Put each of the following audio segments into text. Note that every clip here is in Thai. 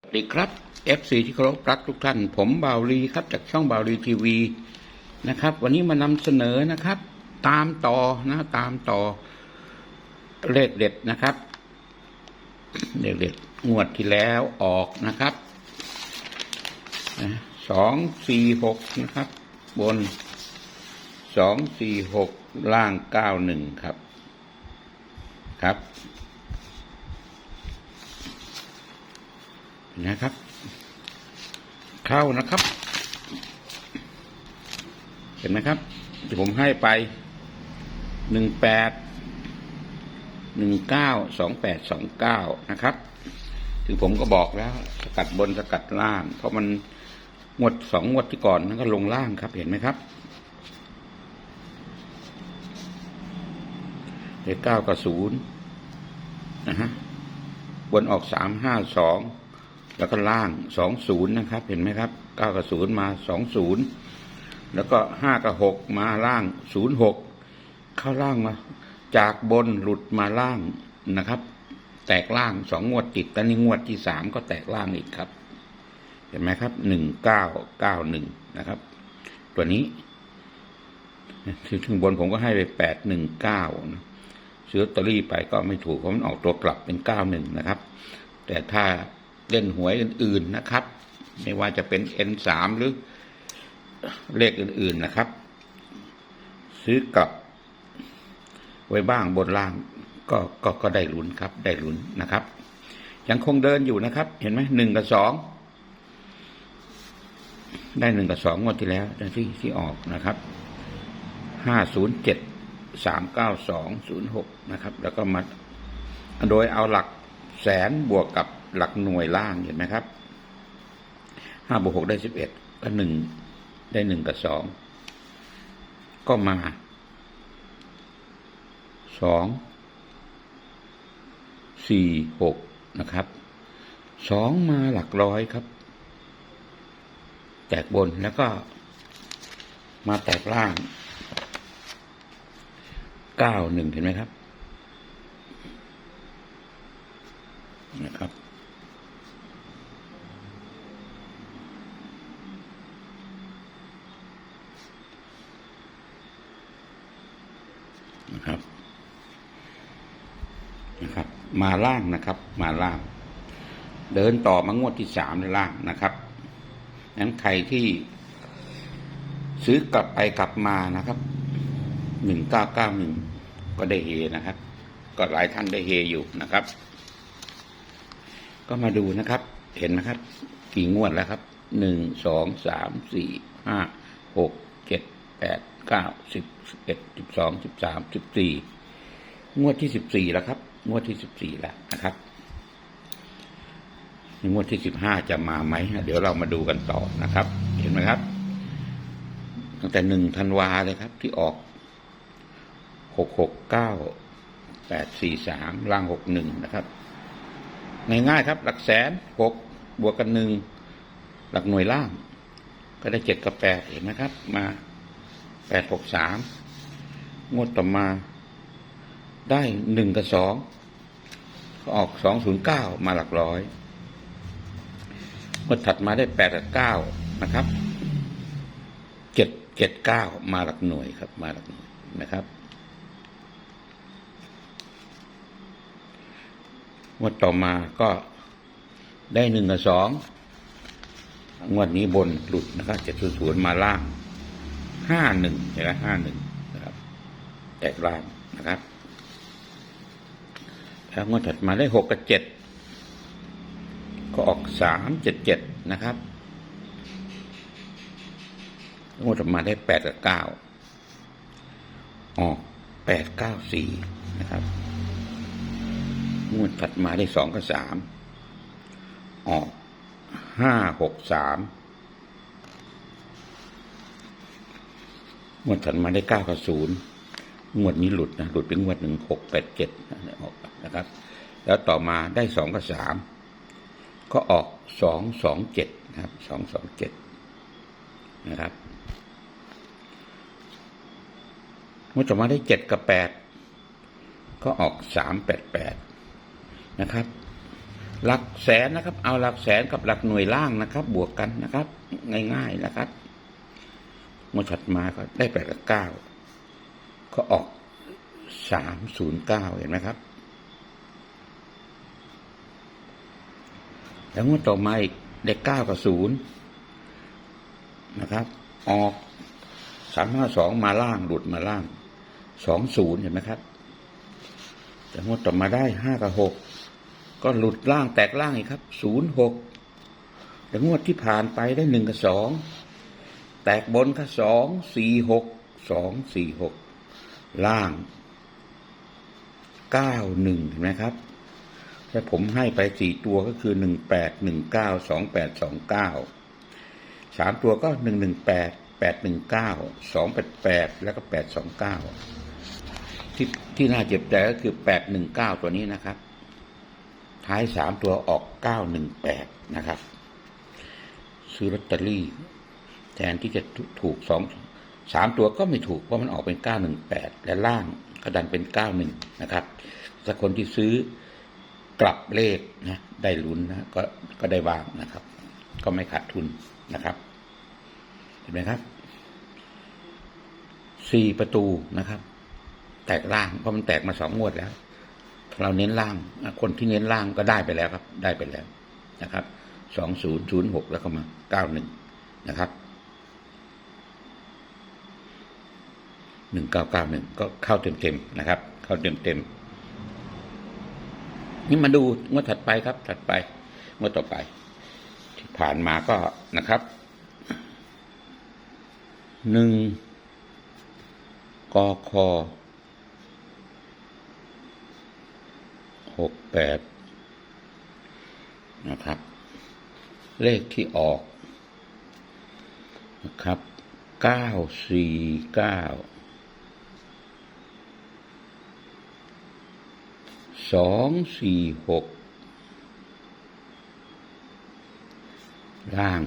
สวัสดีครับ FC ที่เคารพรักทุกท่าน ผมบ่าวลีครับ จากช่องบ่าวลีทีวีนะครับ วันนี้มานำเสนอนะครับ ตามต่อนะตามต่อเลขเด็ดนะครับเลขเด็ดงวดที่แล้วออกนะครับสองสี่หกนะครับ บนสองสี่หกล่างเก้าหนึ่งครับ ครับ นะครับ เข้านะครับ เห็นไหมครับ ที่ผมให้ไปหนึ่งแปดหนึ่งเก้าสองแปดสองเก้านะครับถึงผมก็บอกแล้ว สกัดบนสกัดล่าง เพราะมันงวดสองงวดที่ก่อนนั้นก็ลงล่างครับ เห็นไหมครับเลขเก้ากับศูนย์นะฮะบนออกสามห้าสอง แล้วก็ล่างสองศูนย์นะครับ เห็นไหมครับเก้ากับศูนย์มาสองศูนย์แล้วก็ห้ากับหกมาล่างศูนย์หกเข้าล่างมา จากบนหลุดมาล่างนะครับ แตกล่างสองงวดติดแล้วนี่งวดที่สามก็แตกล่างอีกครับ เห็นไหมครับหนึ่งเก้าเก้าหนึ่งนะครับ ตัวนี้ถึงบนผมก็ให้ไปแปดหนึ่งเก้าซื้อลอตเตอรี่ไปก็ไม่ถูกเพราะมันออกตัวกลับเป็นเก้าหนึ่งนะครับ แต่ถ้า เล่นหวยอื่น ๆนะครับ ไม่ว่าจะเป็น N3 หรือเลขอื่น ๆนะครับ ซื้อกลับ ไว้บ้างบนล่างก็ก็ก็ได้ลุ้นครับ ได้ลุ้นนะครับ ยังคงเดินอยู่นะครับ เห็นไหมหนึ่งกับสองได้หนึ่งกับสองงวดที่แล้วที่ที่ออกนะครับห้าศูนย์เจ็ดสามเก้าสองศูนย์หกนะครับ แล้วก็มาโดยเอาหลักแสนบวกกับ หลักหน่วยล่างเห็นไหมครับห้าบวกหกได้สิบเอ็ดก็หนึ่งได้หนึ่งกับสองก็มาสองสี่หกนะครับสองมาหลักร้อยครับ แตกบนแล้วก็มาแตกล่างเก้าหนึ่งเห็นไหมครับ นะครับนะครับ นะครับ มาล่างนะครับ มาล่าง เดินต่อมางวดที่สามในล่างนะครับนั้นใครที่ซื้อกลับไปกลับมานะครับหนึ่งเก้าเก้าหนึ่งก็ได้เฮนะครับ ก็หลายท่านได้เฮอยู่นะครับ ก็มาดูนะครับ เห็นไหมครับ กี่งวดแล้วครับหนึ่งสองสามสี่ห้าหกเจ็ดแปดเก้าสิบสิบเอ็ดสิบสองสิบสามสิบสี่งวดที่สิบสี่แล้วครับ งวดที่สิบสี่แล้วนะครับงวดที่สิบห้าจะมาไหมเดี๋ยวเรามาดูกันต่อนะครับ เห็นไหมครับ ตั้งแต่หนึ่งธันวาเลยครับ ที่ออกหกหกเก้าแปดสี่สามล่างหกหนึ่งนะครับง่ายๆครับ หลักแสนหกบวกกันหนึ่งหลักหน่วยล่าง ก็ได้เจ็ดกับแปดเห็นไหมครับ มาแปดหกสามงวดต่อมา ได้หนึ่งกับสองออกสองศูนย์เก้ามาหลักร้อยงวดถัดมาได้แปดกับเก้านะครับเจ็ดเจ็ดเก้ามาหลักหน่วยครับ มาหลักหน่วยนะครับงวดต่อมาก็ได้หนึ่งกับสองงวดนี้บนหลุดนะครับเจ็ดศูนย์ศูนย์มาล่างห้าหนึ่งเห็นไหมห้าหนึ่งนะครับแตกล่างนะครับ แล้วงวดถัดมาได้หกกับเจ็ดก็ออกสามเจ็ดเจ็ดนะครับงวดถัดมาได้แปดกับเก้าออกแปดเก้าสี่นะครับงวดถัดมาได้สองกับสามออกห้าหกสามงวดถัดมาได้เก้ากับศูนย์ งวดนี้หลุดนะหลุดเป็นงวดหนึ่งหกแปดเจ็ดออกนะครับ แล้วต่อมาได้สองกับสามก็ออกสองสองเจ็ดนะครับสองสองเจ็ดนะครับงวดต่อมาได้เจ็ดกับแปดก็ออกสามแปดแปดนะครับ หลักแสนนะครับ เอาหลักแสนกับหลักหน่วยล่างนะครับ บวกกันนะครับ ง่ายๆนะครับงวดถัดมาก็ได้แปดกับเก้า ก็ออกสามศูนย์เก้าเห็นไหมครับ แล้วงวดต่อมาอีกได้เก้ากับศูนย์นะครับ ออกสามห้าสองมาล่างหลุดมาล่างสองศูนย์เห็นไหมครับแต่งวดต่อมาได้ห้ากับหกก็หลุดล่างแตกล่างอีกครับศูนย์หกแต่งวดที่ผ่านไปได้หนึ่งกับสองแตกบนก็สองสี่หกสองสี่หก ล่างเก้าหนึ่งเห็นไหมครับแต่ผมให้ไปสี่ตัวก็คือหนึ่งแปดหนึ่งเก้าสองแปดสองเก้าสามตัวก็หนึ่งหนึ่งแปดแปดหนึ่งเก้าสองแปดแปดแล้วก็แปดสองเก้าที่ที่น่าเจ็บใจก็คือแปดหนึ่งเก้าตัวนี้นะครับ ท้ายสามตัวออกเก้าหนึ่งแปดนะครับ ซื้อลอตเตอรี่ แทนที่จะถูกสอง สามตัวก็ไม่ถูกเพราะมันออกเป็นเก้าหนึ่งแปดและล่างก็ดันเป็นเก้าหนึ่งนะครับถ้าคนที่ซื้อกลับเลขนะได้ลุ้นนะก็ก็ได้วางนะครับ ก็ไม่ขาดทุนนะครับ เห็นไหมครับสี่ประตูนะครับ แตกล่างเพราะมันแตกมาสองงวดแล้ว เราเน้นล่างคนที่เน้นล่างก็ได้ไปแล้วครับ ได้ไปแล้วนะครับสองศูนย์ศูนย์หกแล้วก็มาเก้าหนึ่งนะครับ หนึ่งเก้าเก้าหนึ่งก็เข้าเต็มเต็มนะครับ เข้าเต็มเต็มนี่มาดูงวดถัดไปครับ ถัดไปงวดต่อไป ที่ผ่านมาก็นะครับหนึ่งกคหกแปดนะครับ เลขที่ออกนะครับเก้าสี่เก้า สองสี่หกล่าง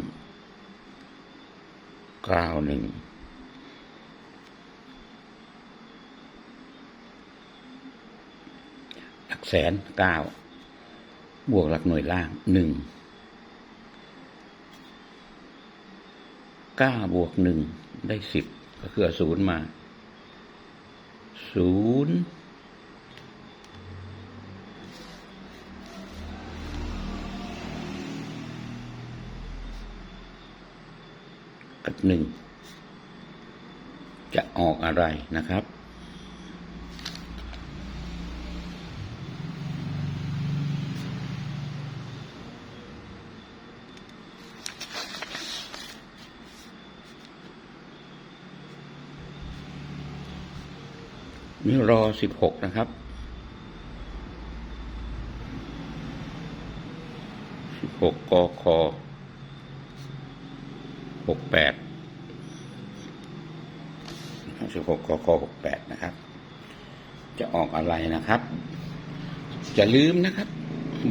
เก้าหนึ่งหลักแสนเก้าบวกหลักหน่วยล่างหนึ่งเก้าบวกหนึ่งได้สิบก็คือศูนย์มาศูนย์กับ หนึ่งจะออกอะไรนะครับ นี่รอสิบหกนะครับสิบหกกคหกแปด สิบหกกคหกแปดนะครับ จะออกอะไรนะครับ จะลืมนะครับ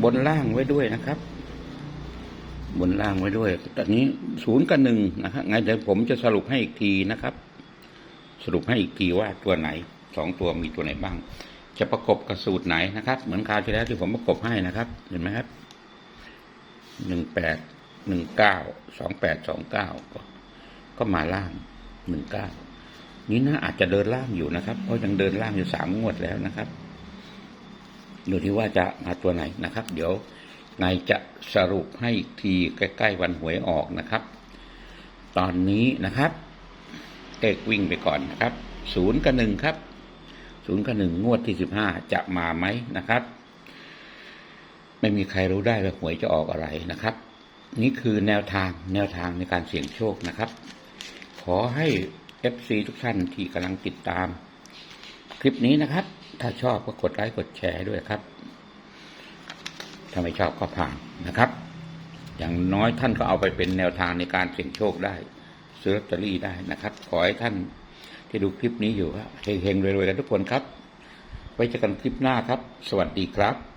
บนล่างไว้ด้วยนะครับ บนล่างไว้ด้วยตอนนี้ศูนย์กับหนึ่งนะครับไงเดี๋ยวผมจะสรุปให้อีกทีนะครับ สรุปให้อีกทีว่าตัวไหนสองตัวมีตัวไหนบ้าง จะประกบกับสูตรไหนนะครับ เหมือนคราวที่แล้วที่ผมประกบให้นะครับ เห็นไหมครับหนึ่งแปดหนึ่งเก้าสองแปดสองเก้าก็ก็มาล่างหนึ่งเก้า นี้นะอาจจะเดินล่างอยู่นะครับ เพราะยังเดินล่างอยู่สามงวดแล้วนะครับดูที่ว่าจะมาตัวไหนนะครับ เดี๋ยวไงจะสรุปให้อีกทีใกล้ๆวันหวยออกนะครับ ตอนนี้นะครับเลขวิ่งไปก่อนนะครับศูนย์กับหนึ่งครับศูนย์กับหนึ่งงวดที่สิบห้าจะมาไหมนะครับ ไม่มีใครรู้ได้ว่าหวยจะออกอะไรนะครับ นี่คือแนวทางแนวทางในการเสี่ยงโชคนะครับ ขอให้ FC ทุกท่านที่กำลังติดตาม คลิปนี้นะครับ ถ้าชอบก็กดไลค์กดแชร์ด้วยครับ ถ้าไม่ชอบก็ผ่านนะครับ อย่างน้อยท่านก็เอาไปเป็นแนวทางในการเสี่ยงโชคได้ ซื้อลอตเตอรี่ได้นะครับ ขอให้ท่านที่ดูคลิปนี้อยู่เฮงๆรวยๆกันทุกคนครับ ไว้เจอกันคลิปหน้าครับ สวัสดีครับ